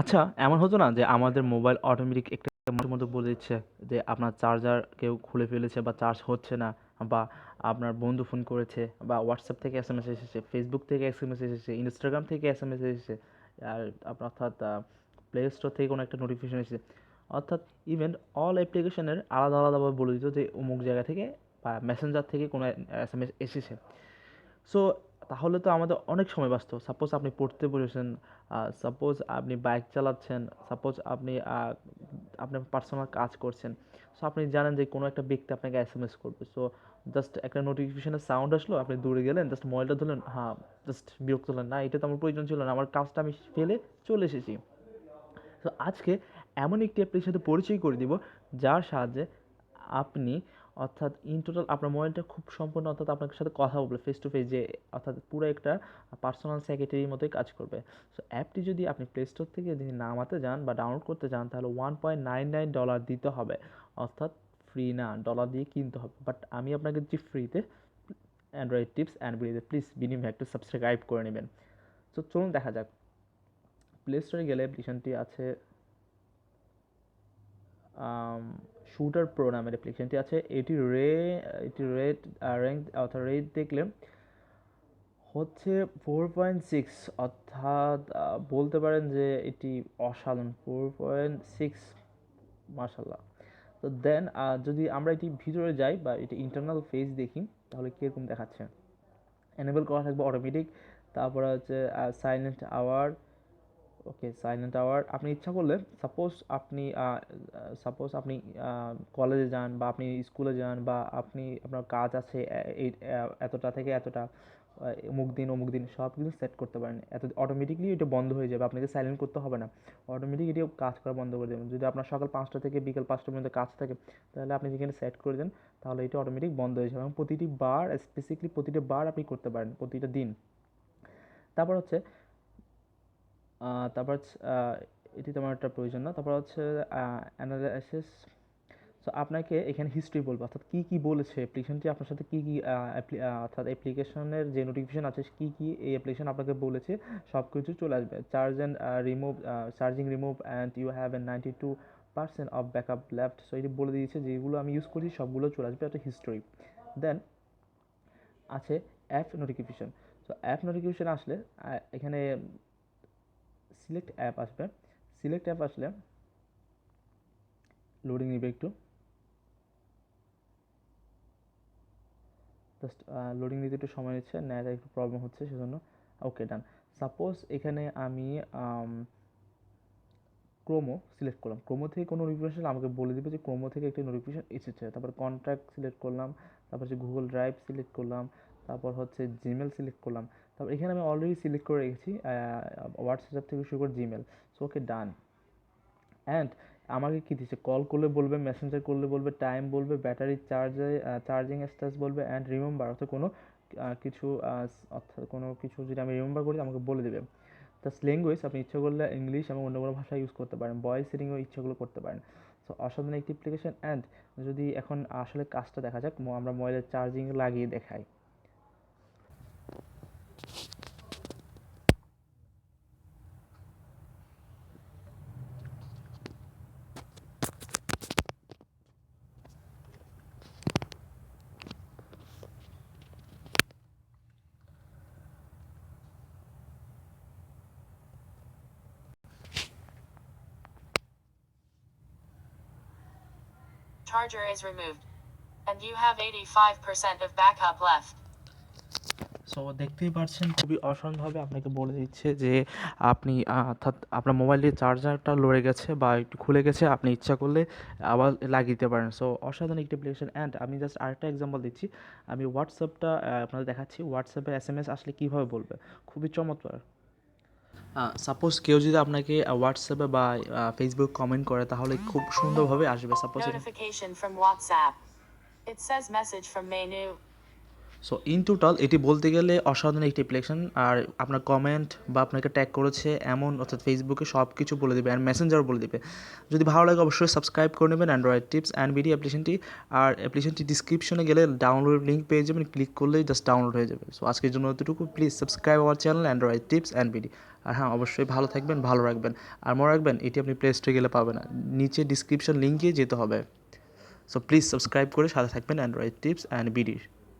আচ্ছা এমন হতো না যে আমাদের মোবাইল অটোমেটিক একটা মধ্যে বলে দিচ্ছে যে আপনার চার্জার কেউ খুলে ফেলেছে বা চার্জ হচ্ছে না বা আপনার বন্ধু ফোন করেছে বা হোয়াটসঅ্যাপ থেকে এস এম এস এসেছে ফেসবুক থেকে এস এম এস এসেছে ইনস্টাগ্রাম থেকে এস এম এস এসেছে, আর আপনার অর্থাৎ প্লে স্টোর থেকে কোনো একটা নোটিফিকেশন এসেছে। অর্থাৎ ইভেন অল অ্যাপ্লিকেশনের আলাদা আলাদাভাবে বলে দিত যে অমুক জায়গা থেকে বা মেসেঞ্জার থেকে কোনো এস এম এস এসেছে। সো তাহলে তো আমাদের অনেক সময় বাঁচত সাপোজ আপনি পড়তে বসেছেন সাপোজ আপনি বাইক চালাচ্ছেন সাপোজ আপনি আহ, আপনার পার্সোনাল কাজ করছেন। সো আপনি জানেন যে কোনো একটা ব্যক্তি আপনাকে এস এম এস করবে। সো জাস্ট একটা নোটিফিকেশনের সাউন্ড আসলো আপনি দূরে গেলেন জাস্ট মোবাইলটা ধরলেন হ্যাঁ জাস্ট বিরক্ত হলেন না এটা তো আমার প্রয়োজন ছিল না আমার কাজটা আমি ফেলে চলে এসেছি। তো আজকে এমন একটি অ্যাপের সাথে পরিচয় করে দিব যার সাহায্যে আপনি অর্থাৎ ইন টোটাল আপনার মোবাইলটা খুব সম্পূর্ণ অর্থাৎ আপনার সাথে কথা বলবে ফেস টু ফেস যে অর্থাৎ পুরো একটা পার্সোনাল সেক্রেটারির মতোই কাজ করবে। সো অ্যাপটি যদি আপনি প্লে স্টোর থেকে যদি নামাতে যান বা ডাউনলোড করতে যান, তাহলে one point nine nine dollar দিতে হবে। অর্থাৎ ফ্রি না ডলার দিয়ে কিনতে হবে। বাট আমি আপনাকে দিচ্ছি ফ্রিতে অ্যান্ড্রয়েড টিপস অ্যান্ড ভিডিওতে প্লিজ বিনিময়ে একটু সাবস্ক্রাইব করে নেবেন। তো চলুন দেখা যাক। প্লে স্টোরে গেলে অ্যাপ্লিকেশনটি আছে শুটার প্রো নামের অ্যাপ্লিকেশনটি আছে। এটি রে, এটি রেড র্যাঙ্ক অর্থাৎ রেট দেখলে হচ্ছে ফোর পয়েন্ট সিক্স অর্থাৎ বলতে পারেন যে এটি অসাধারণ ফোর পয়েন্ট সিক্স মার্শাল্লাহ তো দেন যদি আমরা এটি ভিতরে যাই বা এটি ইন্টারনাল ফেস দেখি, তাহলে কীরকম দেখাচ্ছে? এনেবল করা থাকবে অটোমেটিক তারপরে হচ্ছে silent hour okay silent hour আপনি ইচ্ছা করলে সাপোজ আপনি সাপোজ আপনি কলেজে যান বা আপনি স্কুলে যান বা আপনি, আপনার কাজ আছে এই এতটা থেকে এতটা অমুক দিন অমুক দিন, সব কিছু সেট করতে পারেন। এত অটোমেটিকলি এটা বন্ধ হয়ে যাবে, আপনাকে সাইলেন্ট করতে হবে না। অটোমেটিক এটি কাজ করা বন্ধ করে দেবেন। যদি আপনার সকাল পাঁচটা থেকে বিকেল পাঁচটা পর্যন্ত কাজ থাকে, তাহলে আপনি যেখানে সেট করে দেন, তাহলে এটা অটোমেটিক বন্ধ হয়ে যাবে এবং প্রতিটি বার স্পেসিফিকলি প্রতিটা বার আপনি করতে পারেন, প্রতিটা দিন। তারপর হচ্ছে তারপর এটি তেমন একটা প্রয়োজন না। তারপর হচ্ছে অ্যানালাইসিস সো আপনাকে এখানে হিস্ট্রি বলব। অর্থাৎ কী কী বলেছে? অ্যাপ্লিকেশনটি আপনার সাথে কী কী অর্থাৎ অ্যাপ্লিকেশনের যে নোটিফিকেশন আছে, কী কী এই অ্যাপ্লিকেশন আপনাকে বলেছে সব কিছু চলে আসবে। Charge and remove charging remove and you have a ninety two percent of backup left so এটি বলে দিয়েছে যেগুলো আমি ইউজ করছি, সবগুলো চলে আসবে। একটা হিস্টোরি দেন আছে app notification so app notification আসলে এখানে সিলেক্ট অ্যাপ আসবে। সিলেক্ট অ্যাপ আসলে লোডিং নেবে একটু। জাস্ট লোডিং নিতে একটু সময় নিচ্ছে নেট একটু প্রবলেম হচ্ছে, সেজন্য। ওকে ডান সাপোজ এখানে আমি ক্রোমো সিলেক্ট করলাম। ক্রোমো থেকে কোনো নোটিফিকেশন আমাকে বলে দিবে যে ক্রোমো থেকে একটি নোটিফিকেশন এসেছে। তারপর কন্ট্যাক্ট সিলেক্ট করলাম, তারপর হচ্ছে গুগল ড্রাইভ সিলেক্ট করলাম, তারপর হচ্ছে জিমেল সিলেক্ট করলাম। তারপর এখানে আমি অলরেডি সিলেক্ট করে রেখেছি হোয়াটসঅ্যাপ থেকে শুরু করে Gmail so okay done and আমাকে কী দিচ্ছে কল করলে বলবে মেসেঞ্জার করলে বলবে টাইম বলবে ব্যাটারি চার্জে চার্জিং স্ট্যাটাস বলবে অ্যান্ড রিমেম্বার অর্থাৎ কোনো কিছু অর্থাৎ কোনো কিছু যদি আমি রিমেম্বার করি, আমাকে বলে দেবে। জাস্ট ল্যাঙ্গুয়েজ আপনি ইচ্ছা করলে ইংলিশ এবং অন্য কোনো ভাষা ইউজ করতে পারেন। ভয়েস সেটিংও ইচ্ছাগুলো করতে পারেন। সো অসাধারণ একটি অ্যাপ্লিকেশন অ্যান্ড যদি এখন আসলে কাজটা দেখা যাক আমরা মোবাইলের চার্জিং লাগিয়ে দেখাই। Charger is removed. And you have 85% of backup left. So দেখতেই পাচ্ছেন, খুবই অসাধারণভাবে আপনাকে বলে দিচ্ছে যে আপনি অর্থাৎ আপনার মোবাইলের চার্জারটা লড়ে গেছে বা একটু খুলে গেছে, আপনি ইচ্ছা করলে আবার লাগিয়ে দিতে পারেন সো অসাধারণ একটি অ্যাপ্লিকেশন অ্যান্ড আমি জাস্ট আরেকটা এক্সাম্পল দিচ্ছি আমি হোয়াটসঅ্যাপটা আপনাদের দেখাচ্ছি হোয়াটসঅ্যাপে এস এম এস আসলে কীভাবে বলবে খুবই চমৎকার সাপোজ কেউ যদি আপনাকে হোয়াটসঅ্যাপে বা ফেসবুক কমেন্ট করে, তাহলে খুব সুন্দরভাবে আসবে suppose notification from WhatsApp it says message from menu. So in total এটি বলতে গেলে অসাধারণ একটি অ্যাপ্লিকেশন আর আপনার কমেন্ট বা আপনাকে ট্যাগ করেছে এমন অর্থাৎ ফেসবুকে সব কিছু বলে দেবে অ্যান্ড মেসেঞ্জারও বলে দেবে। যদি ভালো লাগে অবশ্যই সাবস্ক্রাইব করে নেবেন অ্যান্ড্রয়েড টিপস অ্যান্ড বিডি অ্যাপ্লিকেশনটি আর অ্যাপ্লিকেশনটি ডিসক্রিপশনে গেলে ডাউনলোড লিঙ্ক পেয়ে যাবেন ক্লিক করলেই জাস্ট ডাউনলোড হয়ে যাবে। সো আজকের জন্য এতটুকু। Please subscribe our channel Android tips and BD আর হ্যাঁ অবশ্যই ভালো থাকবেন, ভালো রাখবেন। আর মনে রাখবেন, এটি আপনি প্লে স্টোরে গেলে পাবেন নিচে ডিসক্রিপশন লিঙ্কে যেতে হবে। সো প্লিজ সাবস্ক্রাইব করে সাথে থাকবেন অ্যান্ড্রয়েড টিপস অ্যান্ড বিডির